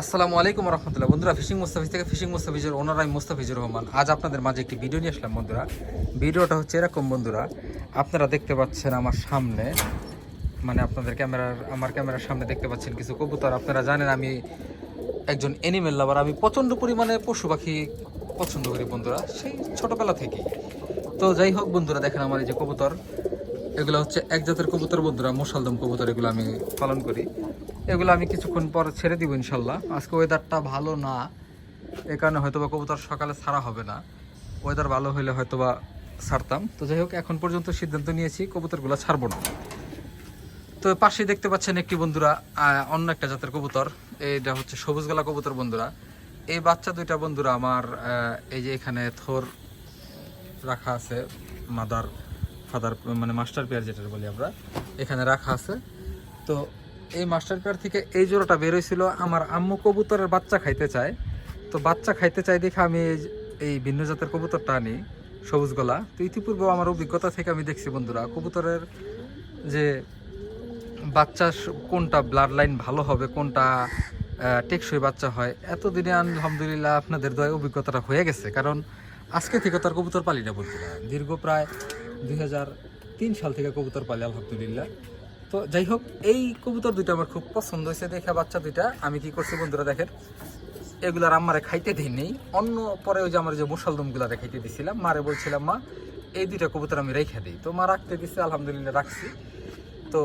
আসসালামু আলাইকুম রহমতুল্লাহ। বন্ধুরা, ফিশিং মুস্তাফিজ থেকে ফিশিং মুস্তাফিজের ওনার আমি মুস্তাফিজুর রহমান। আজ আপনাদের মাঝে একটি ভিডিও নিয়ে আসলাম, বন্ধুরা। ভিডিওটা হচ্ছে এরকম, বন্ধুরা। আপনারা দেখতে পাচ্ছেন আমার সামনে মানে আপনাদের ক্যামেরার, আমার ক্যামেরার সামনে দেখতে পাচ্ছেন কিছু কবুতর। আপনারা জানেন আমি একজন এনিমেল লাভার আমি প্রচণ্ড পরিমাণে পশু পাখি পছন্দ করি, বন্ধুরা। সেই ছোটোবেলা থেকেই। তো যাই হোক, বন্ধুরা, দেখেন আমার এই যে কবুতর। এগুলো হচ্ছে এক জাতের কবুতর, বন্ধুরা। মোশালদম কবুতর এগুলো আমি পালন করি। এগুলো আমি কিছুক্ষণ পর ছেড়ে দিব ইনশাল্লাহ। আজকে ওয়েদারটা ভালো না, এ কারণে হয়তো বা কবুতর সকালে ছাড়া হবে না। ওয়েদার ভালো হলে হয়তো বা ছাড়তাম। তো যাই হোক, এখন পর্যন্ত সিদ্ধান্ত নিয়েছি কবুতরগুলো ছাড়বো না। তো পাশেই দেখতে পাচ্ছেন একটি বন্ধুরা অন্য একটা জাতের কবুতর। এইটা হচ্ছে সবুজ গলা কবুতর বন্ধুরা। এই বাচ্চা দুইটা বন্ধুরা আমার এই যে এখানে থোর রাখা আছে, মাদার, ফাদার মানে মাস্টার পেয়ার যেটা বলি আমরা, এখানে রাখা আছে। তো এই মাস্টার পেয়ার থেকে এই জোড়াটা বের হয়েছিল। আমার আম্মু কবুতরের বাচ্চা খাইতে চায়। তো বাচ্চা খাইতে চাই দেখে আমি এই- ভিন্ন জাতের কবুতরটা আনি, সবুজ গলা। তো ইতিপূর্বে আমার অভিজ্ঞতা থেকে আমি দেখছি বন্ধুরা, কবুতরের যে বাচ্চা কোনটা ব্লাড লাইন ভালো হবে, কোনটা টেকসই বাচ্চা হয়, এতদিনে আলহামদুলিল্লাহ আপনাদের দয় অভিজ্ঞতাটা হয়ে গেছে। কারণ আজকে থেকে তার কবুতর পালি না বন্ধুরা। দীর্ঘ প্রায় দুই সাল থেকে কবুতর পালি, আলহামদুলিল্লাহ। তো যাই হোক, এই কবুতর দুইটা আমার খুব পছন্দ হয়েছে। দেখে বাচ্চা দুইটা। আমি কি করছি বন্ধুরা, দেখেন। এগুলার আমারে খাইতে দিই নেই। অন্য পরে ওই যে আমার যে মুসালদমগুলারে খাইতে দিছিলাম, মারে বলছিলাম, মা, এই দুইটা কবুতর আমি রেখে দিই। তো মা রাখতে দিচ্ছে আলহামদুলিল্লাহ রাখছি। তো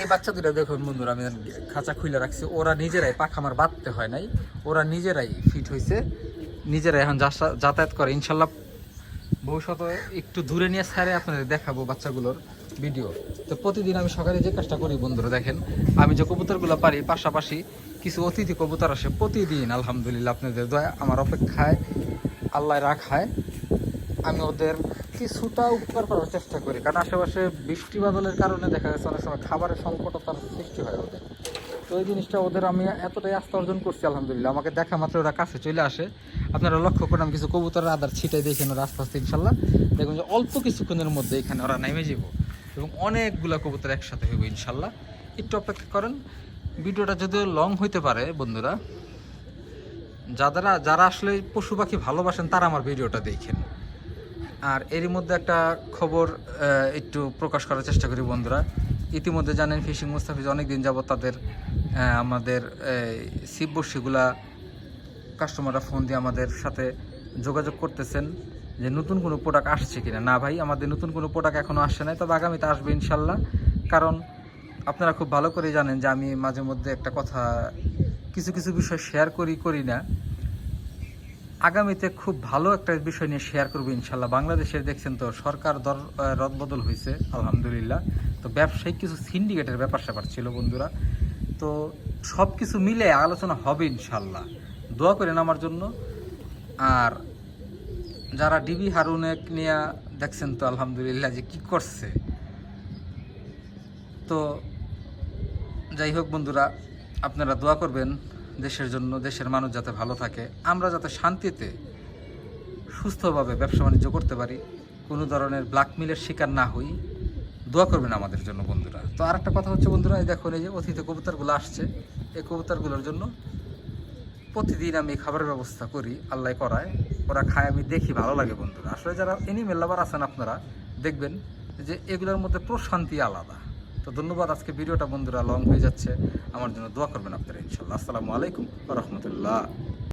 এই বাচ্চা দুটা দেখুন বন্ধুরা, আমি খাঁচা খুলে রাখছি। ওরা নিজেরাই পাখা আমার বাঁধতে হয় নাই। ওরা নিজেরাই ফিট হয়েছে নিজেরাই এখন যাতায়াত করে। ইনশাল্লাহ ভবিষ্যতে একটু দূরে নিয়ে ছাড়ে আপনাদের দেখাবো বাচ্চাগুলোর। ভিডিও। তো প্রতিদিন আমি সকালে যে কাজটা করি, বন্ধুরা দেখেন, আমি যে কবুতরগুলো পারি, পাশাপাশি কিছু অতিথি কবুতর আসে। প্রতিদিন, আলহামদুলিল্লাহ, আপনাদের দয়া, আমার অপেক্ষায়, আল্লাহ রাখায়, আমি ওদের কিছুটা উপকার করার চেষ্টা করি। কারণ আশেপাশে বৃষ্টি বাদলের কারণে দেখা যাচ্ছে অনেক সময় খাবারের সংকটতার সৃষ্টি হয় ওদের। তো এই জিনিসটা ওদের আমি এতটাই আস্থা অর্জন করছি, আলহামদুলিল্লাহ। আমাকে দেখা মাত্র ওরা কাছে চলে আসে। আপনারা লক্ষ্য করেন, আমি কিছু কবুতরের আদার ছিটাই দেখেন ওরা আস্তে আস্তে ইনশাল্লাহ। দেখুন যে অল্প কিছুক্ষণের মধ্যে এখানে ওরা নেমে যাব। এবং অনেকগুলো কবুতর একসাথে হইব ইনশাল্লাহ। একটু অপেক্ষা করেন, ভিডিওটা যদিও লং হইতে পারে বন্ধুরা যারা যারা আসলে পশু পাখি ভালোবাসেন, তারা আমার ভিডিওটা দেখেন। আর এরই মধ্যে একটা খবর একটু প্রকাশ করার চেষ্টা করি বন্ধুরা। ইতিমধ্যে জানেন ফিশিং মুস্তাফিজ অনেক দিন যাবত তাদের আমাদের বর্ষিগুলা কাস্টমাররা ফোন দিয়ে আমাদের সাথে যোগাযোগ করতেছেন। যে নতুন কোনো প্রোডাক্ট আসছে কিনা। না ভাই, আমাদের নতুন কোনো প্রোডাক্ট এখনও আসছে নাই, তবে আগামীতে আসবে ইনশাল্লাহ। কারণ আপনারা খুব ভালো করে জানেন যে আমি মাঝে মধ্যে একটা কথা, কিছু কিছু বিষয় শেয়ার করি করি না। আগামীতে খুব ভালো একটা বিষয় নিয়ে শেয়ার করব ইনশাল্লাহ। বাংলাদেশের দেখছেন তো, সরকার দর রদবদল হয়েছে আলহামদুলিল্লাহ। তো ব্যবসায়িক কিছু সিন্ডিকেটের ব্যাপার স্যাপার ছিল বন্ধুরা। তো সব কিছু মিলে আলোচনা হবে ইনশাল্লাহ। দোয়া করেন আমার জন্য। আর যারা ডিবি হারুনেক নিয়ে দেখছেন তো, আলহামদুলিল্লাহ, যে কি করছে। তো যাই হোক বন্ধুরা, আপনারা দোয়া করবেন দেশের জন্য, দেশের মানুষ যাতে ভালো থাকে। আমরা যাতে শান্তিতে, সুস্থভাবে ব্যবসা বাণিজ্য করতে পারি, কোনো ধরনের ব্ল্যাকমেলের শিকার না হই, দোয়া করবেন আমাদের জন্য বন্ধুরা। তো আর একটা কথা হচ্ছে বন্ধুরা, এই দেখুন, এই যে অতিথি কবুতরগুলো আসছে, এই কবুতরগুলোর জন্য প্রতিদিন আমি খাবারের ব্যবস্থা করি, আল্লাহ করায়। ওরা খায়, আমি দেখি, ভালো লাগে বন্ধুরা। আসলে যারা এনিমেল লাভার আছেন আপনারা, দেখবেন যে এগুলোর মধ্যে প্রশান্তি আলাদা। তো ধন্যবাদ, আজকে ভিডিওটা বন্ধুরা লং হয়ে যাচ্ছে। আমার জন্য দোয়া করবেন আপনারা, ইনশাল্লাহ। আসসালামু আলাইকুম রহমতুল্লাহ।